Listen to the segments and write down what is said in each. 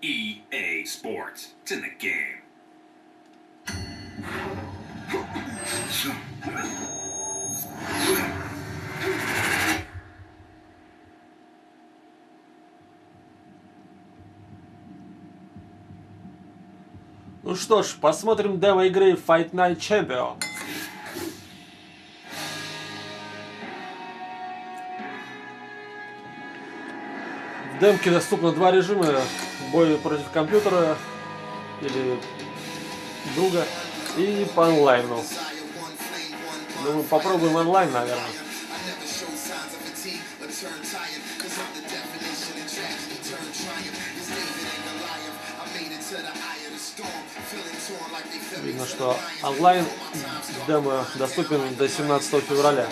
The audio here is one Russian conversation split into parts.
EA Sports. It's in the game. Ну что ж, посмотрим демо игры Fight Night Champion. В демке доступно два режима. Бой против компьютера или друга и по онлайну. Думаю, попробуем онлайн, наверное. Видно, что онлайн демо доступен до 17 февраля.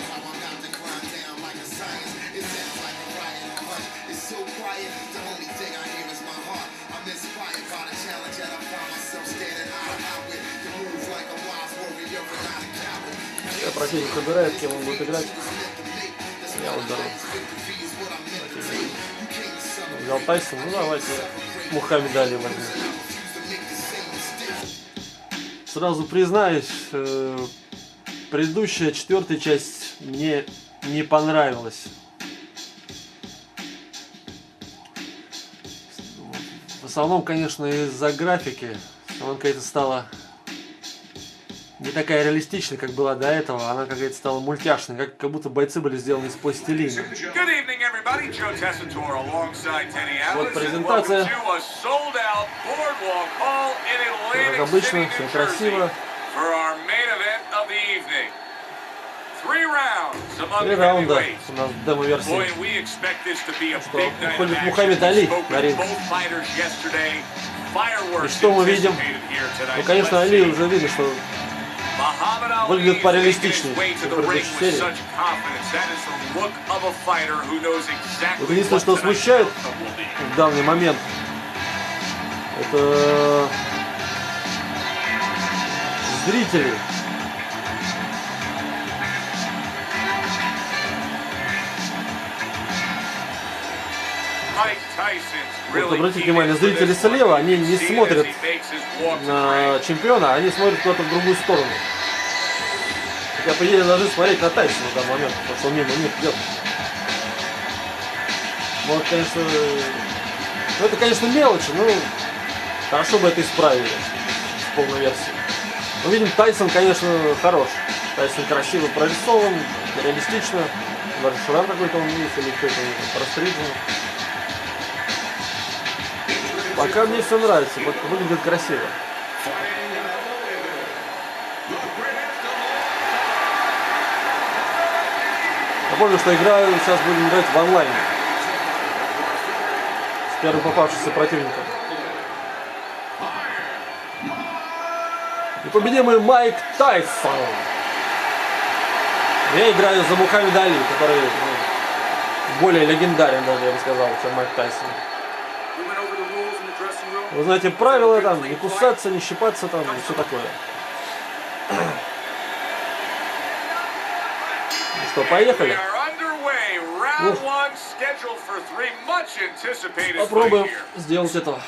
Противник выбирает, кем он будет играть. Я вот беру. Взял Тайсон, ну давайте Мухаммед Али возьмем. Сразу признаюсь, э, предыдущая четвертая часть мне не понравилась. В основном, конечно, из-за графики. Она какая-то стала не такая реалистичная, как была до этого. Она какая-то стала мультяшной, как, как будто бойцы были сделаны из пластилина. Вот презентация. Как обычно, все красиво. Три раунда у нас демо-версии. Что, action. Мухаммед Али на ринг. И что мы видим? Ну, конечно, Али уже видно, что Выглядит пореалистичнее, чем предыдущей серии. Вот единственное, что смущает в данный момент, это Tyson's Вот обратите внимание, зрители слева, они не смотрят на чемпиона, они смотрят куда-то в другую сторону. По идее, должны смотреть на Тайсона в данный момент, потому что он мимо них идет. Вот, конечно, ну, это, конечно, мелочи, но хорошо бы это исправили в полной версии. Мы видим, Тайсон, конечно, хорош. Тайсон красиво прорисован, реалистично. Даже шрам какой-то он есть, или какой-то прострижен. Пока мне все нравится, выглядит красиво. Напомню, что играю, сейчас будем играть в онлайне. С первым попавшимся противником. Непобедимый Майк Тайсон. Я играю за Мухаммеда Али, который ну, более легендарен даже, я бы сказал, чем Майк Тайсон. Вы знаете правила там, не кусаться, не щипаться там, и все такое. Ну что, We поехали? are underway. Round Ух. one scheduled for three. Anticipated fight Попробуем сделать этого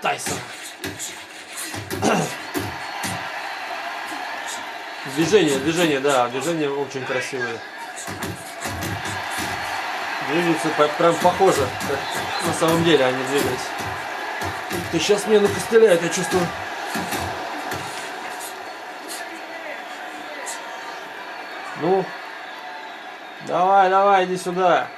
Тайсона. Движение, движение, да, движение очень красивые. Двигаются по- прям похоже, как на самом деле они двигались. Ты сейчас мне накостыляет, я чувствую. Ну, давай, давай, иди сюда.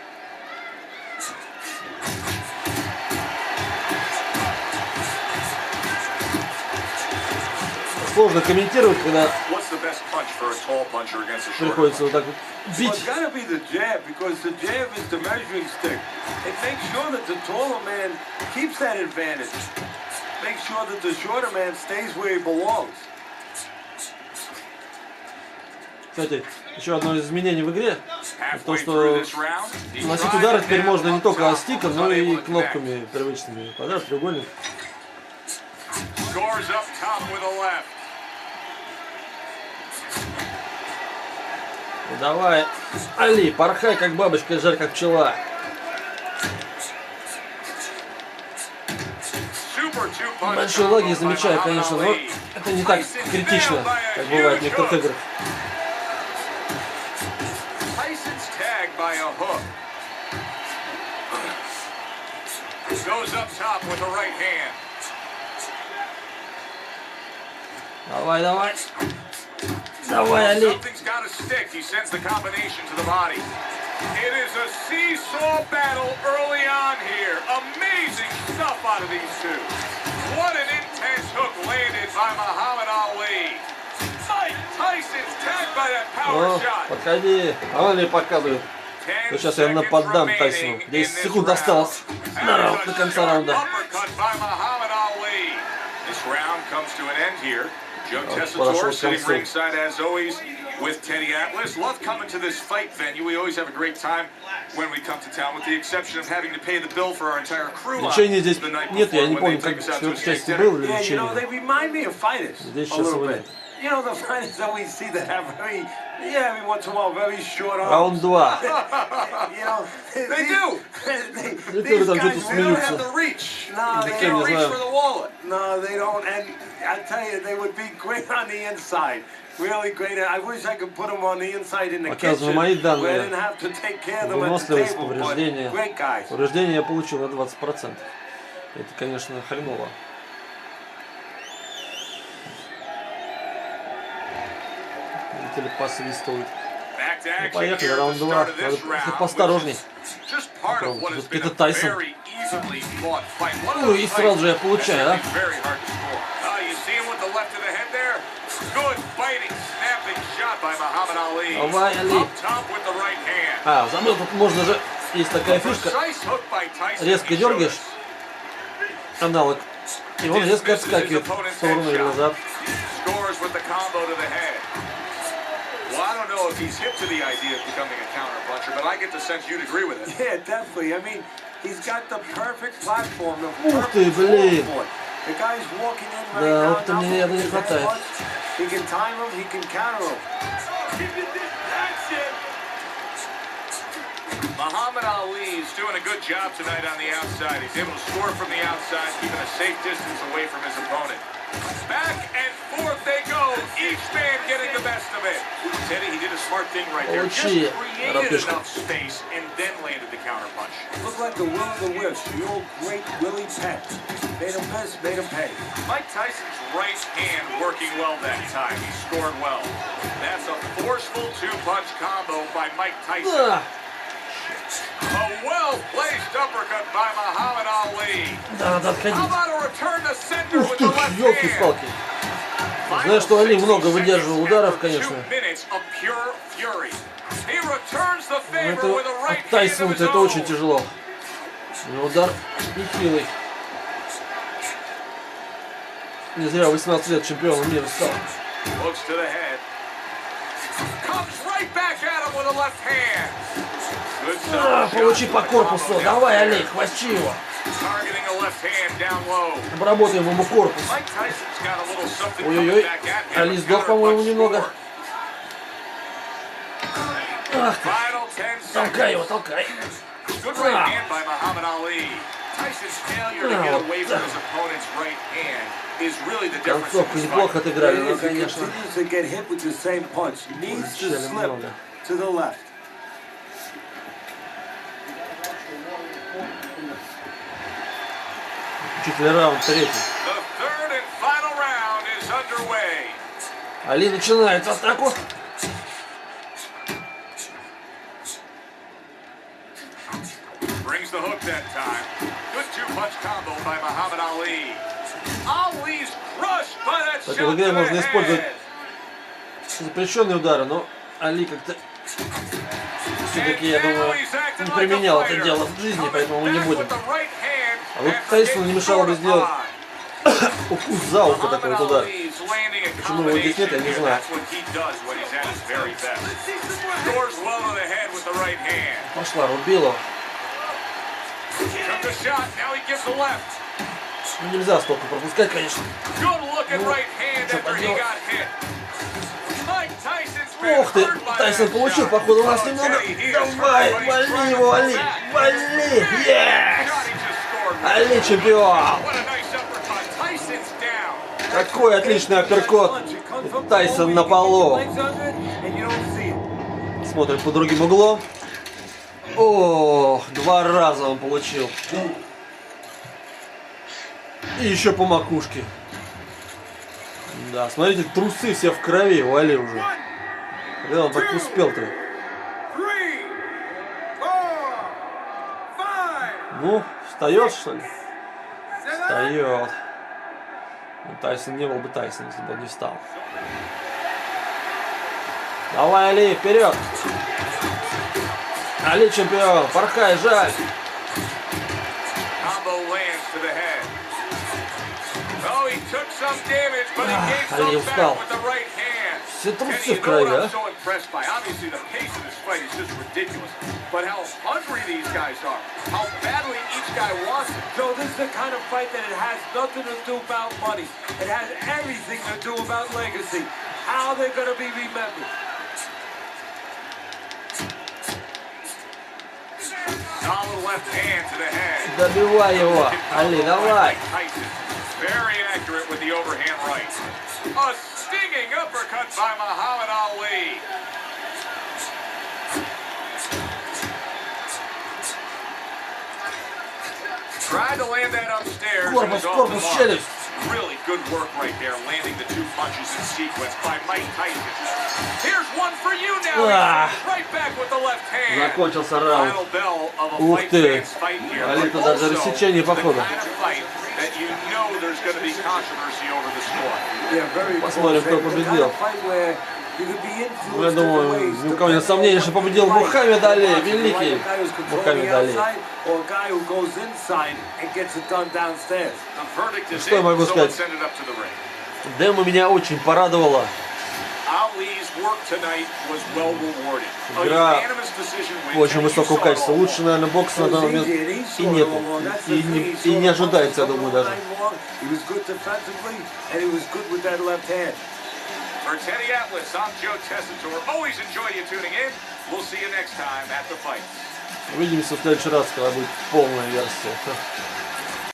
Сложно комментировать, когда приходится вот так вот бить. Make sure that the shorter man stays where he belongs. Кстати, еще одно из изменений в игре. То, что driving удары теперь можно не только стиком, но и кнопками привычными. Квадрат, треугольник. Ну, давай, Али, порхай как бабочка, жарь как пчела. combo лаги замечаю, конечно, но это не так критично, как бывает в некоторых играх. hook. Goes up top with the right hand. Давай, давай. Давай, Али. Something's got to stick. He sends the combination to the body. It is a seesaw battle early on here. Amazing stuff out of these two. What an intense hook landed by Muhammad Ali. Mike Tyson's tagged by that power О, shot. подходи. А Али показывает. 10 Ну, сейчас я seconds нападам remaining Тайсону. in 10 this секунд round. осталось And на раунд, a до конца sharp раунда. uppercut by Muhammad Ali. This round comes to an end here. Joe подошел Tessitore к sitting концу. ringside as always with Teddy Atlas. Love coming to this fight venue. We always have a great time when we come to town, with the exception of having to pay the bill for our entire crew. line Лечения здесь the night нет, я before не when помню, they take как us out в to a четвертой части steak было dinner. ли Yeah, you know, they лечение. remind me of fighters Здесь a сейчас little его bit. нет. You know, the fighters that we see that have very, yeah, every once in a while, very short arms. Раунд 2. You know, They do. they, Некоторые these там guys что-то They don't have смеются. the reach. No, they they can't don't. reach for the wallet. No, they don't. And I tell you, they would be great on the inside. Really great. I wish I could put them on the inside in the Показываю kitchen. мои данные. Выносливость, повреждения. great guys. Повреждение я получил на 20%. Это, конечно, хреново. Видите ли, посвистывают. Action поехали, раунд start два. of this Надо round, поосторожней. Тут a Тайсон. Ну и сразу же я получаю, да? Oh. Давай, Али. А, забыл, тут можно же... Есть такая фишка. Резко дергаешь, аналог. И он резко отскакивает в сторону или назад. Scores with the combo to the head. know if he's hip to the idea of becoming a counter puncher, but I get the sense you'd agree with it. Yeah, definitely. I mean, he's got the perfect platform, the perfect oh. The guy's walking in right yeah, now. Not he, he, he can time him, he can counter him. Muhammad Ali's doing a good job tonight on the outside. He's able to score from the outside, keeping a safe distance away from his opponent. Back and forth they go. Each man getting the best of it. Teddy, he did a smart thing right there. Just created enough space and then landed the counterpunch. Looked like the will of the wish. the old great Willie Pett. Made him miss, made him pay. Mike Tyson's right hand working well that time. He scored well. That's a forceful two-punch combo by Mike Tyson. Ugh. Да, надо отходить. Ух ты, елки-палки. Знаю, что Али много выдерживал ударов, конечно. Но это от Тайсона-то это очень тяжело. Него удар нехилый. Не зря 18 лет чемпионом мира стал. Looks to the head. Comes right back at him with a left hand. А, shot получи по корпусу. Давай, there. хвачи его. Обработаем ему корпус. Ой-ой-ой. Али сдох, по-моему, немного. Ах ты, Final 10 толкай его, толкай. Good right hand by Muhammad Ali. Tyson's failure to get away from his opponent's right hand is really the difference in Концовку this неплохо fight. отыграли, He но, конечно. continues to get hit with the same punch. Needs to Целым slip много. to the left. Чуть ли раунд третий. Али начинает атаку. The hook that time. Good two-punch combo by Muhammad Ali. Ali's crushed by that Так, shot в игре to the можно использовать запрещенные удары, но Али как-то все-таки, я думаю, не применял это дело в жизни, поэтому мы не будем. А вот and Тайсону не мешало бы сделать укус за ухо такой вот удар. Почему его здесь нет, я не знаю. Пошла, рубила. Ну, нельзя столько пропускать, конечно. Ну, Ух ты, Тайсон получил, походу, у нас Oh, немного. Давай, вали его, pull Али, back. вали, Big Али чемпион! Какой отличный апперкот. Тайсон на полу. Смотрим по другим углом. О, два раза он получил. И еще по макушке. Да, смотрите, трусы все в крови, вали уже. Когда он так успел-то? Ну, встает что ли? Встает. Ну, Тайсон не был бы Тайсон, если бы он не встал. Давай, Али, вперед! Али чемпион, порхай, жаль! Oh, Ah, some устал. Все трусы в крови, а? But how hungry these guys are. How each guy wants. No, this is the kind of fight that it has nothing to do about money. It has everything to do about legacy. How they're going to be remembered. Solid left hand to the head. Dua Iowa, Ali Dawai. Very accurate with the overhand right. A stinging uppercut by Muhammad Ali. Tried to land that upstairs. Корпус, корпус, челюсть! Really good work right there, landing the two punches in sequence by Mike Tyson. Here's one for you now. Ah. Right back with the left hand. Закончился раунд. Final bell of a Ух ты. Алита даже рассечение походу. kind of fight that you know there's going to be controversy over the score. Yeah, very Посмотрим, кто победил. Ну, я думаю, ни у кого нет сомнений, что победил. Мухаммед Али, великий Мухаммед Али. Or a guy who goes inside and gets it done downstairs. The verdict is Что in, могу so сказать? let's send it up to the ring. Демо меня очень. A Игра. Очень высокого качества. Лучше, наверное, бокса на данный момент и нету. И не, и не ожидается, я думаю, даже. He was good defensively and he was good with that left hand. For Teddy Atlas, I'm Joe Tessitore. Always enjoy you tuning in. We'll see you next time at the fight. Увидимся в следующий раз, когда будет полная версия.